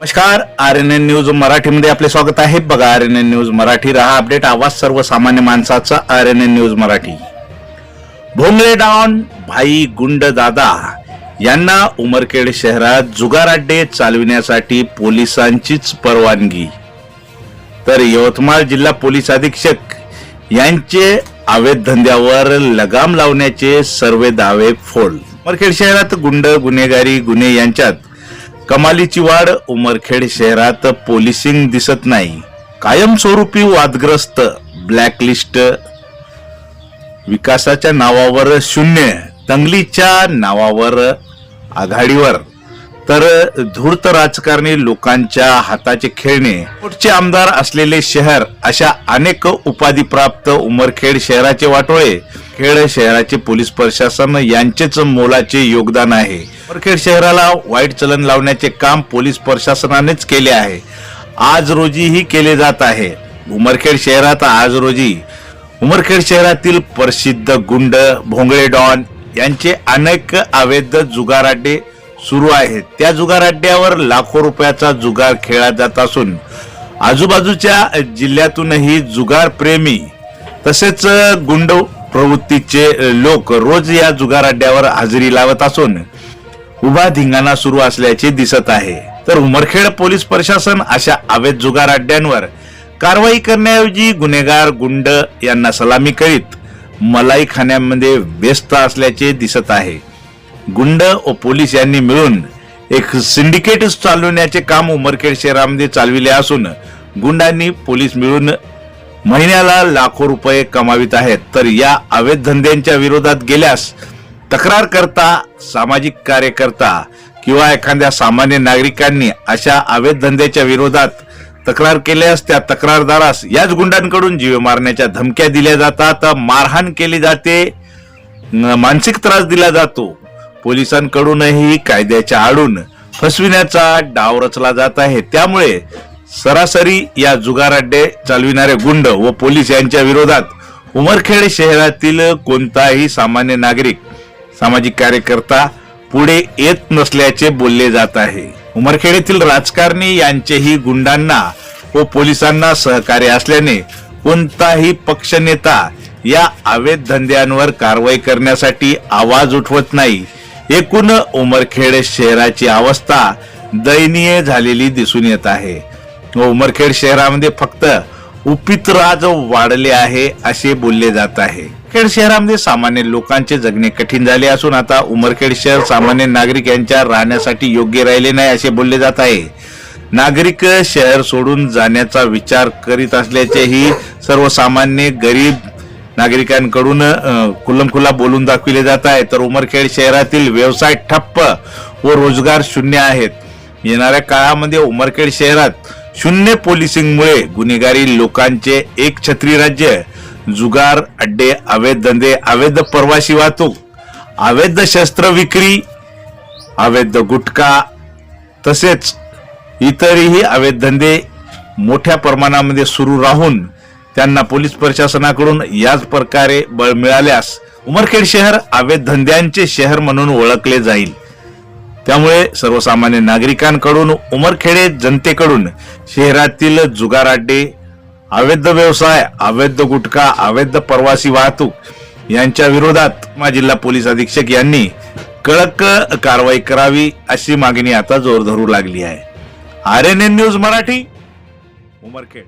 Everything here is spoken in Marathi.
नमस्कार आर एन एन न्यूज मराठीमध्ये आपले स्वागत आहे. बघा R N N news Marathi रहा अपडेट आवाज सर्वसामान्य माणसाचा R N N news Marathi. Bhongale don भाई गुंड दादा यांना उमरखेड शहरात जुगार अड्डे चालविण्यासाठी पोलिसांचीच परवानगी. तर यवतमाळ जिल्हा पोलीस अधीक्षक यांचे अवैध धंद्यावर लगाम लावण्याचे सर्व दावे फोल उमरखेड शहरात गुंड गुन्हेगारी गुन्हे यांच्यात कमालीची वाढ उमरखेड शहरात पोलिसिंग दिसत नाही. कायमस्वरूपी वादग्रस्त ब्लॅकलिस्ट विकासाच्या नावावर शून्य तंगलीच्या नावावर आघाडीवर. तर धूर्त राजकारणी लोकांच्या हाताचे खेळणे. पुढचे आमदार असलेले शहर अशा अनेक उपाधी प्राप्त उमरखेड शहराचे वाटोळे. खेड शहराचे पोलीस प्रशासन यांचेच मोलाचे योगदान आहे. उमरखेड शहराला वाईट चलन लावण्याचे काम पोलीस प्रशासनानेच केले आहे. आज रोजीही केले जात आहे. उमरखेड शहरात आज रोजी उमरखेड शहरातील प्रसिद्ध गुंड भोंगळे डॉन यांचे अनेक अवैध जुगार अड्डे सुरू आहेत. त्या जुगार अड्ड्यावर लाखो रुपयाचा जुगार खेळला जात असून आजूबाजूच्या जिल्ह्यातूनही जुगार प्रेमी तसेच गुंड प्रवृत्तीचे लोक रोज या जुगार अड्ड्यावर हजेरी लावत असून उभा धिंगाणा सुरू असल्याचे दिसत आहे. तर उमरखेड पोलीस प्रशासन अशा अवैध जुगार अड्ड्यांवर कारवाई करण्याऐवजी गुन्हेगार गुंड यांना सलामी करीत मलाई खाण्यामध्ये व्यस्त असल्याचे दिसत आहे. गुंड व पोलीस यांनी मिळून एक सिंडिकेट चालवण्याचे काम उमरखेड शहरामध्ये चालविले असून गुंडांनी पोलीस मिळून महिन्याला लाखो रुपये कमावित आहेत. तर या अवैध धंद्यांच्या विरोधात गेल्यास तक्रार करता सामाजिक कार्यकर्ता किंवा एखाद्या सामान्य नागरिकांनी अशा अवैध धंद्याच्या विरोधात तक्रार केल्यास त्या तक्रारदारास याच गुंडांकडून जीव मारण्याच्या धमक्या दिल्या जातात. मारहाण केली जाते. मानसिक त्रास दिला जातो. पोलिसांकडूनही कायद्याच्या आडून फसविण्याचा डाव रचला जात आहे. त्यामुळे सरासरी या जुगार अड्डे चालविणारे गुंड व पोलीस यांच्या विरोधात उमरखेड शहरातील कोणताही सामान्य नागरिक सामाजिक कार्यकर्ता पुढे येत नसल्याचे बोलले जात आहे. उमरखेडेतील राजकारणी यांचेही गुंडांना व पोलिसांना सहकार्य असल्याने कोणताही पक्षनेता या अवैध धंद्यांवर कारवाई करण्यासाठी आवाज उठवत नाही. एकूण उमरखेड शहराची अवस्था दयनीय झालेली दिसून येत आहे. व उमरखेड शहरामध्ये फक्त उपित राज वाढले आहे असे बोलले जात आहे. उमरखेड शहरामध्ये सामान्य लोकांचे जगणे कठीण झाले असून आता उमरखेड शहर सामान्य नागरिक यांच्या राहण्यासाठी योग्य राहिले नाही असे बोलले जात आहे. नागरिक शहर सोडून जाण्याचा विचार करीत असल्याचेही सर्वसामान्य गरीब नागरिकांकडून अ, खुल्लमखुल्ला बोलून दाखविले जात आहे. तर उमरखेड शहरातील व्यवसाय ठप्प व रोजगार शून्य आहेत. येणाऱ्या काळामध्ये उमरखेड शहरात शून्य पोलिसिंगमुळे गुन्हेगारी लोकांचे एक छत्री राज्य जुगार अड्डे अवैध धंदे अवैध परवाशी वाहतूक अवैध शस्त्र विक्री अवैध गुटखा तसेच इतरही अवैध धंदे मोठ्या प्रमाणामध्ये सुरू राहून त्यांना पोलीस प्रशासनाकडून याच प्रकारे बळ मिळाल्यास उमरखेड शहर अवैध धंद्यांचे शहर म्हणून ओळखले जाईल. त्यामुळे सर्वसामान्य नागरिकांकडून उमरखेडे जनतेकडून शहरातील जुगार अड्डे अवैध व्यवसाय अवैध गुटखा अवैध प्रवासी वाहतूक यांच्या विरोधात मा जिल्हा पोलीस अधीक्षक यांनी कडक कारवाई करावी अशी मागणी आता जोर धरू लागली आहे. R N N news Marathi Umarkhed.